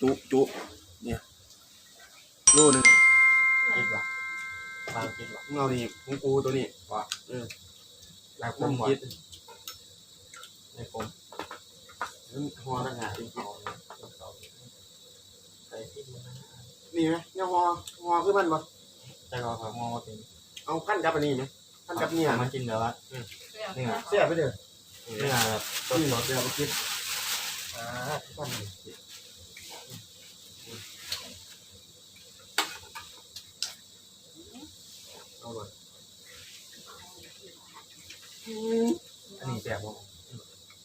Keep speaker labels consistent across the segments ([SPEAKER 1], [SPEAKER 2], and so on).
[SPEAKER 1] จุจุเนี่ยโลหนึง
[SPEAKER 2] คิดว่าบางคิดว่า
[SPEAKER 1] มึงเอานี่ของกูตัวนี้
[SPEAKER 2] หลัก
[SPEAKER 1] น้ำ
[SPEAKER 2] หมด
[SPEAKER 1] คิด
[SPEAKER 2] ในผม
[SPEAKER 1] น้ำหัวต่างหาก
[SPEAKER 2] ที่เขาใส่ที่มัน
[SPEAKER 1] นี่ไหมเนี่ยหัวหัวคือมันบ่
[SPEAKER 2] แต่ก็เขามองว่าเป็น
[SPEAKER 1] เอาขั้นกับอันนี้ไหมขั้นกับเนี่ย
[SPEAKER 2] มากินเดี๋ยวละ
[SPEAKER 3] เนี่ย
[SPEAKER 1] เสียไปเด้อ
[SPEAKER 2] เนื้อแบบ
[SPEAKER 1] ต้นหมดเดี๋ยวไปกิน
[SPEAKER 2] อ่า
[SPEAKER 1] ขั้น นี่อย
[SPEAKER 2] อันนี้แปลกว่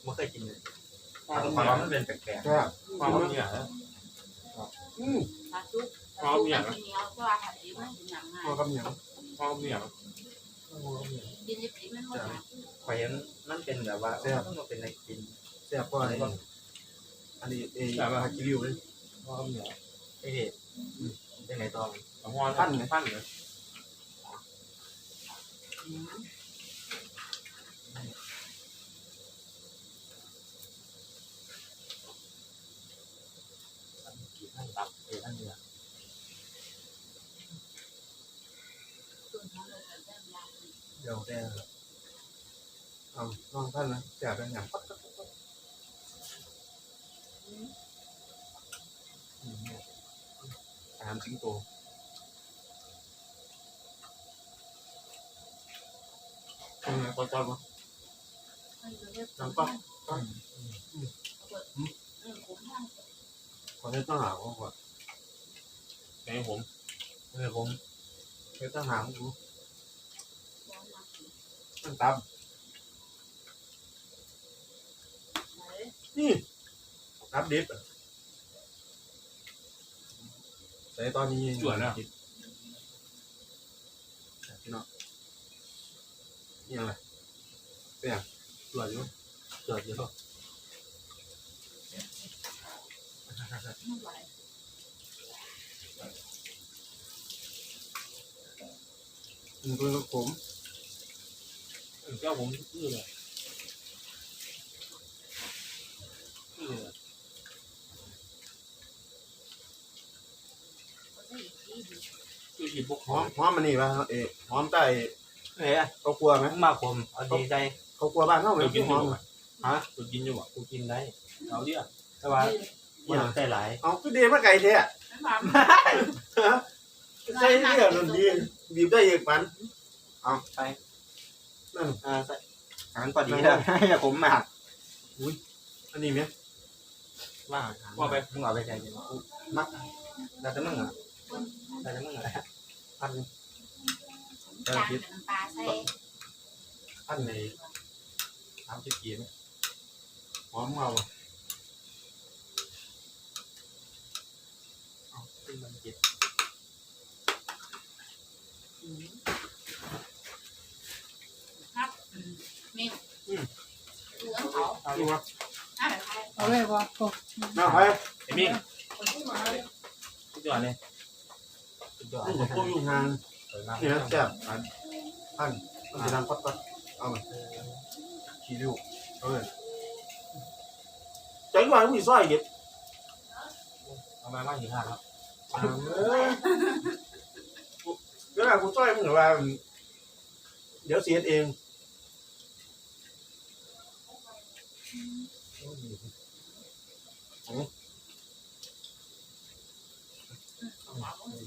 [SPEAKER 2] ไม่เคยกินเลยความว่ามันเป็นแปลก
[SPEAKER 1] แซ่บ
[SPEAKER 2] ๆความว่าเหนีย
[SPEAKER 1] อืม
[SPEAKER 3] ถ้าซุปถ้าซุปมันเหนียวก็อาหารดีมันเหนียวง่าย
[SPEAKER 1] หัวกับเหนียว
[SPEAKER 2] ความเหนียว
[SPEAKER 3] กินนิดๆมันก็หนัก
[SPEAKER 2] ไฟมันเป็นแบบว่ามันเป็นอะไรกิน
[SPEAKER 1] แซ่บกว่าอันนี้อันนี้เอ้ฮากิริวเลย
[SPEAKER 2] ความเหนียวไอเด็ดเป็นไหนตอง
[SPEAKER 1] ขั้นไหมขั้นเลย
[SPEAKER 2] ท่านตับเอท่านเนื้อ
[SPEAKER 3] ส่ วนของเราจะได้ยา
[SPEAKER 1] เดี๋ยวแดงเอาลองท่านนะแซ่บเป็นอย่างสามสิงโตทำไงก็ชอบมั้ย
[SPEAKER 3] ให้เราเรียกน้ำปลาอืมผมทำ
[SPEAKER 1] ขอให้ต้องหาเขาก่อน
[SPEAKER 2] ไงผมเออผม
[SPEAKER 1] ให้ต้องหาเขา
[SPEAKER 3] ร้อนมาก
[SPEAKER 1] ตั้งตับ
[SPEAKER 3] ไหน
[SPEAKER 1] นี่ตับดิบใส่ตอนนี้พี่น้อง นี่อะไรเป็นอย่างสวยอยู่
[SPEAKER 2] เกิดเยอะ
[SPEAKER 3] ไม่ไหว
[SPEAKER 1] อืมตัวผม
[SPEAKER 2] เจ้าผมอื้อเลยอื้อเลย
[SPEAKER 3] ก็ได้อีกทีดี
[SPEAKER 2] อื้อหยิบพวก
[SPEAKER 1] หอมหอมมันนี่ป่ะเอ๊ะหอมใต้
[SPEAKER 2] เฮ้ย
[SPEAKER 1] เขากลัวไหม
[SPEAKER 2] มาผมเอาดีใจ
[SPEAKER 1] เขากลัวบ้านเขาไหม
[SPEAKER 2] เรากิน
[SPEAKER 1] ห
[SPEAKER 2] อ
[SPEAKER 1] อยู่ม
[SPEAKER 2] ฮะกูกินอยู่อะกูกินได้เอาเรื่องแต่ว่ามันใส่หลาย
[SPEAKER 1] เอาคือเดมาไก่เท่
[SPEAKER 3] ไม่หวาน
[SPEAKER 1] ใส่เรื่องนั่นดีบีบได้อีกปัน
[SPEAKER 2] ไป
[SPEAKER 1] นั่น
[SPEAKER 2] อ่าใส่หางพอดีแล้วอย่าผมมาก
[SPEAKER 1] อันนี้ไหม
[SPEAKER 2] ว่าว่าไปมึงเอาไปใส่ดีกว่ามักแต่จะมึงอะแต่จะมึงอะ
[SPEAKER 1] อัน
[SPEAKER 3] จานกับน้ำปลาใส่
[SPEAKER 1] อันไหนทำที่กีไหมหอมเอาบ่
[SPEAKER 2] เอาขึ้นมันกิน
[SPEAKER 3] ครับเมนูเหลืองเขา
[SPEAKER 2] เอา
[SPEAKER 1] ดู
[SPEAKER 2] ดิ
[SPEAKER 1] วะ
[SPEAKER 3] หน้าแบบไทย
[SPEAKER 4] เอาเลยว่าโอ้
[SPEAKER 1] น้าไป
[SPEAKER 2] ไอ้มิ่ง
[SPEAKER 3] คนที่มา
[SPEAKER 2] สุดยอดเลยสุดยอด
[SPEAKER 1] นี่กับพวกอยู่ห่าง
[SPEAKER 2] สวยมาก
[SPEAKER 1] นี่นะแซ่บอันอันมันจะดังปัดปัดเอามาขี้ริ้วเอาเลยใจว่ามีสร้อยเก็บ
[SPEAKER 2] เอามาบ้านหินห้าครับ
[SPEAKER 1] เอ้ยเวลากูสร้อยมึงเหรอว่า เดี๋ยวเสียเอง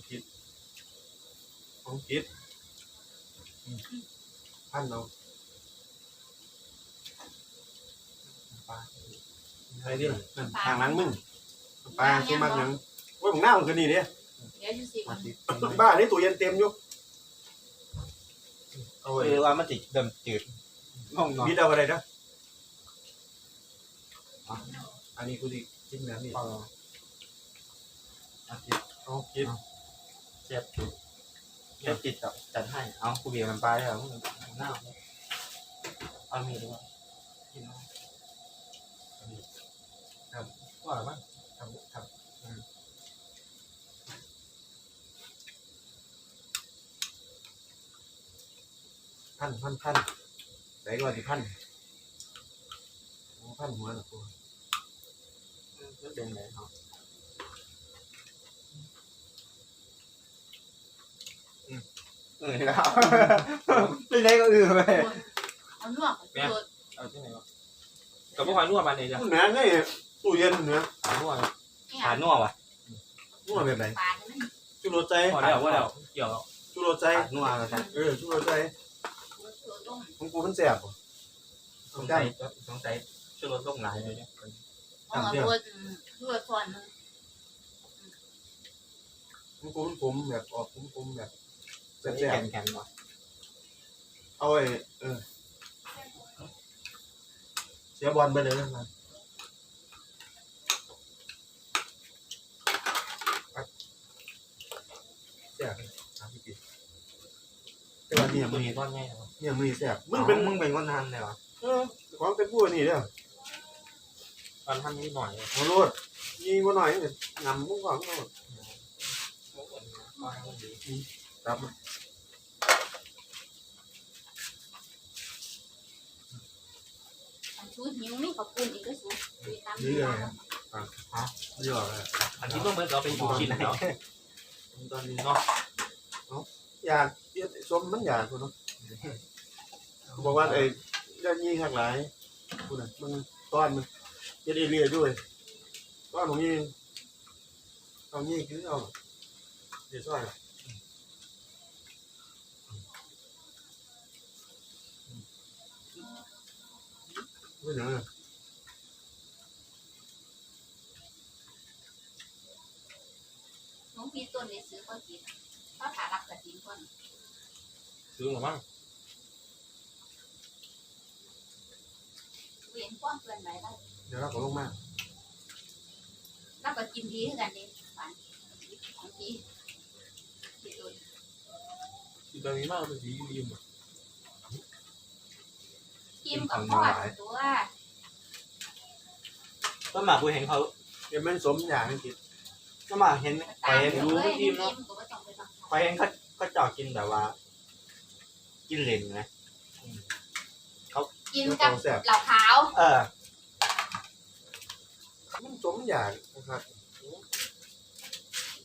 [SPEAKER 1] คิด ของคิดพันเอา
[SPEAKER 2] ปลา
[SPEAKER 1] ใครดินั่นทางหลังมึงปลาคือมักหยังว่ามึงหน้ามึงก็นี่เนี่ย
[SPEAKER 3] เดี๋ยวจะสิ
[SPEAKER 2] มาสิ
[SPEAKER 1] บ้านี่ตู้เย็นเต็มอยู่เอา
[SPEAKER 2] เอ
[SPEAKER 1] ไว้
[SPEAKER 2] อว่ามันติดเดิมจืดงงเนาะ
[SPEAKER 1] มีดเอาอะไรนะอันนี้กูดิกินแบบนี้
[SPEAKER 2] เอาอาทิตย์
[SPEAKER 1] เอาคิด
[SPEAKER 2] เสียบจุด เสียบจิตจัดให้ เอากูเบียร์มันไปลาแล้วมึงหน้าเอามีด้วยกินครับว่าอะไรบ้าง
[SPEAKER 1] ทำทำพันพันพันใส่ก่อนดิพันพันหัวนะ
[SPEAKER 2] กูเป็นไงครับ อแล้วเป็นไรก็อือไป
[SPEAKER 3] เอาหนวกกับตัว
[SPEAKER 2] เอาที่ไหนวะกับพวกควายนวดมาเนี่ยจ้ะ
[SPEAKER 1] แหม่นี่ตู้เย็นเนื้อ
[SPEAKER 2] หานวด
[SPEAKER 3] เนี่ย
[SPEAKER 2] หานวดว่ะ
[SPEAKER 1] นวดแบบไหน
[SPEAKER 3] ปลาเนี่ยมัน
[SPEAKER 1] ชูรสใจ
[SPEAKER 2] พอแล้วว่าแล้วเกี่ยว
[SPEAKER 1] ชูรสใจ
[SPEAKER 2] หานวดแล้วจ้ะ
[SPEAKER 1] เออชูรสใจ
[SPEAKER 3] ตัวต้ม
[SPEAKER 1] ของกูมันแสบบ่
[SPEAKER 2] สงสัยสงสัยช่วยลดลงหลายเลยเนี่ย
[SPEAKER 3] เอามาตัวตัวส่วนนึง
[SPEAKER 1] ของกูมันผมแบบออกผมผมแบบ
[SPEAKER 2] จะ
[SPEAKER 1] แสบ
[SPEAKER 2] แข็งแข็งว่ะ
[SPEAKER 1] ๆเอาไอ้เออเสียบอลไปเลยนะแสบถามพี่ปิ๊กแต่ว่าเนี่ย
[SPEAKER 2] ตั
[SPEAKER 1] มึ
[SPEAKER 2] ว
[SPEAKER 1] ง
[SPEAKER 2] นี้ก้อนง่าย
[SPEAKER 1] เนี่ยมึงแสบมึ
[SPEAKER 2] มึ
[SPEAKER 1] ง
[SPEAKER 2] ง
[SPEAKER 1] เป็
[SPEAKER 2] เป็นนมึงเป็นคนทำเลยวะ
[SPEAKER 1] เออของเป็นผู้นี่เด้อ
[SPEAKER 2] ตอนทำนิดหน่อย
[SPEAKER 1] มาโลดยิงมาหน่อยเนี่ยนำมึงก่อนมึงก่อนค รับ
[SPEAKER 3] ชูหิวนี่ขอบคุณอีกก็สูคุยตาม
[SPEAKER 1] นี่เลยเยอะเลย
[SPEAKER 2] อันนี้ก็เหมือนเราไปอยู่ที่ไหนเนาะตอนนี้เนาะ
[SPEAKER 1] อยากเยอะชมมันอยากคุณเนาะบอกว่าไอ้เรื่องยิงหักหลายคุณน่ะมันต้อนมันจะได้เรียด้วยต้อนของยิงเอายิงคือเอาเดี๋ยวช่วย ไม่เหนือ
[SPEAKER 3] น้องพี่ต้นในซื้อก็กินก็ถารักกระถิ่นคน
[SPEAKER 2] ซื้อหรือมั้ง
[SPEAKER 3] เวียนความเกินไปได้
[SPEAKER 1] เดี๋ยวเราขอลงมา
[SPEAKER 3] แล้วก็กินดีกันดีฝันของพี่พี่ต้น
[SPEAKER 2] ตอนนี้มากเป็นสียิ้ม
[SPEAKER 3] กินกับทอดตัว
[SPEAKER 2] ก็มากูเห็นเขา
[SPEAKER 1] เดี๋ยวมันสมอย่างนี่กิน
[SPEAKER 2] ก็มาเห็น
[SPEAKER 3] ตา
[SPEAKER 2] ไป
[SPEAKER 3] ม
[SPEAKER 2] เห็น
[SPEAKER 3] เล
[SPEAKER 2] รู้
[SPEAKER 3] ย
[SPEAKER 2] ก็
[SPEAKER 3] ยิ้
[SPEAKER 2] ยิ้
[SPEAKER 3] ม
[SPEAKER 2] มเนาะ
[SPEAKER 3] ก็ไม่ต้องไปบังคับ
[SPEAKER 2] ไปเห็นเขาเขาเจาะกินแบบว่า กินเลนไง
[SPEAKER 3] กินกับเหล่าขาว
[SPEAKER 2] เออ
[SPEAKER 1] มันสมอย่างนะครับ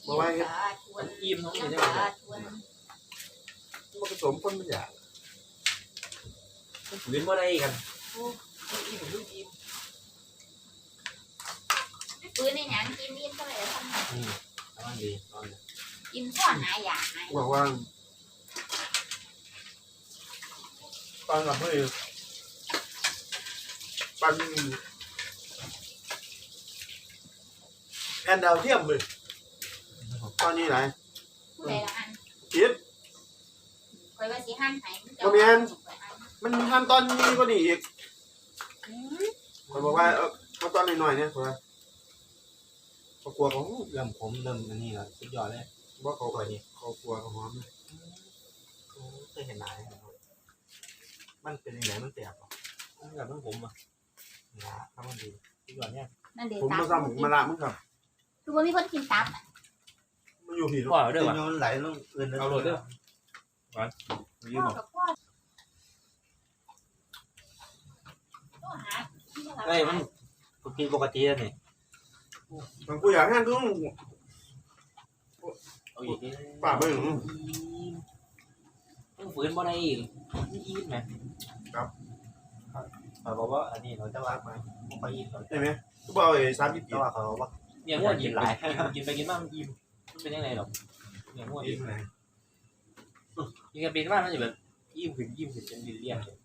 [SPEAKER 3] กินกับชวน
[SPEAKER 2] อิ่มท้อง
[SPEAKER 3] กิ
[SPEAKER 2] เห็
[SPEAKER 3] น
[SPEAKER 2] นได้
[SPEAKER 3] กั
[SPEAKER 2] ไหม
[SPEAKER 3] บชวน
[SPEAKER 1] มันผสมคนมันอย่าง
[SPEAKER 2] ลิ้นว่าได้กัน
[SPEAKER 3] ปืนในหนังกินยิ้มก็เลยทำ
[SPEAKER 2] อืมแล้วมันดีตอนนี้
[SPEAKER 3] กินข้อหาอย่างไง
[SPEAKER 1] บอกว่าตอนกับเพื่อนปันแอนดาวเทียมเลยตอนนี้ไหน
[SPEAKER 3] ผู้ใดละอัน
[SPEAKER 1] คิด
[SPEAKER 3] คอยว่าสิหันไห
[SPEAKER 1] มัน ทำตอนนี้ก็ดีอีกผมบอกว่าเออเอาตอนหน่อยๆเนี่ยผมว่าเขากลัวเขา
[SPEAKER 2] เริ่มผมเริ่มอันนี้แล้วสุดยอดเลย
[SPEAKER 1] ว่าเขาแบบนี้เขากลัวเขาหอมเลย
[SPEAKER 2] เคยเห็นหนามันเป็นยังไงมันแตกอะมันแบบมันผมอะนะถ้ามันดีสุดยอดเนี่ย
[SPEAKER 3] นั่นเด็ก
[SPEAKER 1] ผม
[SPEAKER 3] ตั
[SPEAKER 1] มาซ้ำมาละมึงครับ
[SPEAKER 3] คือว่ามีคนกินตับ
[SPEAKER 1] มันอยู่ผี
[SPEAKER 2] พ่อเด้อ
[SPEAKER 1] โยนไหลลงอื่น
[SPEAKER 2] เอาโหลดเด้อ
[SPEAKER 1] ยืม
[SPEAKER 3] พ่อ
[SPEAKER 1] บอก
[SPEAKER 3] กับพ่อก็หา
[SPEAKER 2] เอ้ยมันกินปกติแล้วนี่
[SPEAKER 1] บางกูอยากให้กู
[SPEAKER 2] เอาอีกนิด
[SPEAKER 1] ป่าไปหนึ่ง
[SPEAKER 2] ต้องฝืนบ่ได้อีกอีกไหมเขาบอกว่าอันนี้เราจะว่ามาไม่ค่อยอิ่ม
[SPEAKER 1] ใช่ไหมกูบอกไอ้สามยี่
[SPEAKER 2] แต่
[SPEAKER 1] ปี
[SPEAKER 2] ว่าเขาว่าเนี่ยง่วงกินหลายกินไปกินมามันอิ่มมันเป็นยังไงหรอกเนี่ยง่วง
[SPEAKER 1] ปี
[SPEAKER 2] อิ่ม
[SPEAKER 1] ไหน
[SPEAKER 2] กินกันเป็นว่ามันจะแบบอิ่มขึ้นอิ่มขึ้นจนเรียบเลย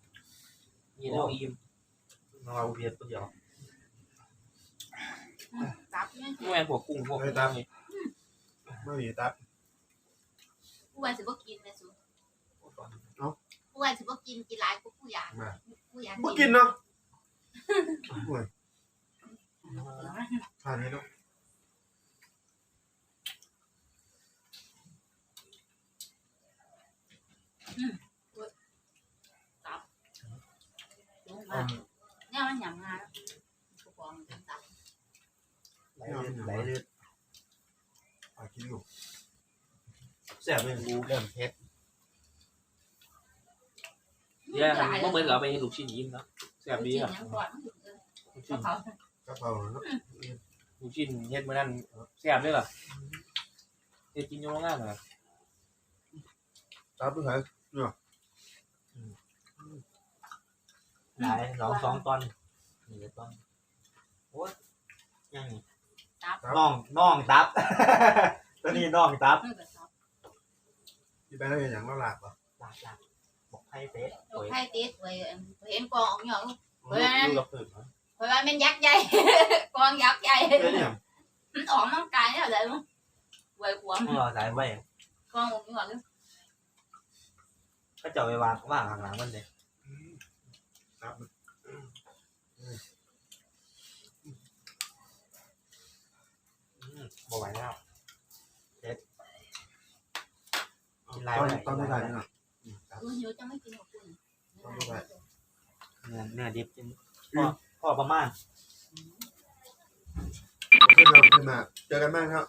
[SPEAKER 2] นี่แล้วอิ่ม
[SPEAKER 1] เราเพียรตัวเดียว
[SPEAKER 3] ตับเนี่ย
[SPEAKER 2] แม่พวกกุ้งพวกนี้
[SPEAKER 1] ไม่มีตับ
[SPEAKER 3] ผู้วันสิบ่กินนะสูผู้วันสิบ่กินกินหลายกูผู้อยากผู้อยาก
[SPEAKER 1] บ่กินเนาะทานให้เนาะ
[SPEAKER 3] เนี่ยมันหยำงานกูบอกมันเป็นตับ
[SPEAKER 2] ไหลเลือดไหลเลือด
[SPEAKER 1] อะกินอยู่แซ่บเลย
[SPEAKER 2] กูเริ่มเผ็ดเนี่ยมันเหมือนเราไปลูกชิ้นยิ้มเนาะแซ่บดีอะ
[SPEAKER 3] ยังก่อนมันถึงเออ
[SPEAKER 2] ลูกชิ้น
[SPEAKER 1] กระเพราเนาะ
[SPEAKER 2] ลูกชิ้นเฮ็ดมื้อนั้นแซ่บด้วยล่ะเฮ็ดกินยู่โรงงานเหรอ
[SPEAKER 1] ตามผู้ชาย
[SPEAKER 2] หลายสองสองตอนนี่ตอนโอ้ยยังนี่
[SPEAKER 3] ตับ
[SPEAKER 2] น้องน้องตับ ตัวนี้น้องตับ
[SPEAKER 3] มันก็ตับ
[SPEAKER 1] ที่ไปได้อย่างเราหลากปะ
[SPEAKER 2] หลักหลักบอกให้เต๊ะ
[SPEAKER 3] ลูกไผ่ติดไว้เห็นกองออกหยอก
[SPEAKER 2] ลูกกับผืนมั้ง
[SPEAKER 3] เพราะว่ามันยักษ์ใหญ่ กองยักษ์ใหญ่
[SPEAKER 1] เป็นอย่าง
[SPEAKER 3] มันออกมังกายแล้วเลยมั้งไว้หัว
[SPEAKER 2] ต้องรอสายไป
[SPEAKER 3] กองออกหยอก
[SPEAKER 2] ก็จะไปวางว่างข้างหลังมันเลย
[SPEAKER 1] ครับ
[SPEAKER 2] บ่ไหวแล้วเด็ดกิน
[SPEAKER 1] ต
[SPEAKER 2] ลาย
[SPEAKER 1] อน
[SPEAKER 2] ไปไหน
[SPEAKER 1] ตอนไม่ได้นี่นะ
[SPEAKER 3] กูหิวจะไม่กินของคุณ
[SPEAKER 2] เนื้อเนื้อดิบกินพ่อพ่อประมาณ
[SPEAKER 1] โอเคเราขึ้นมา เจอกันบ้างครับ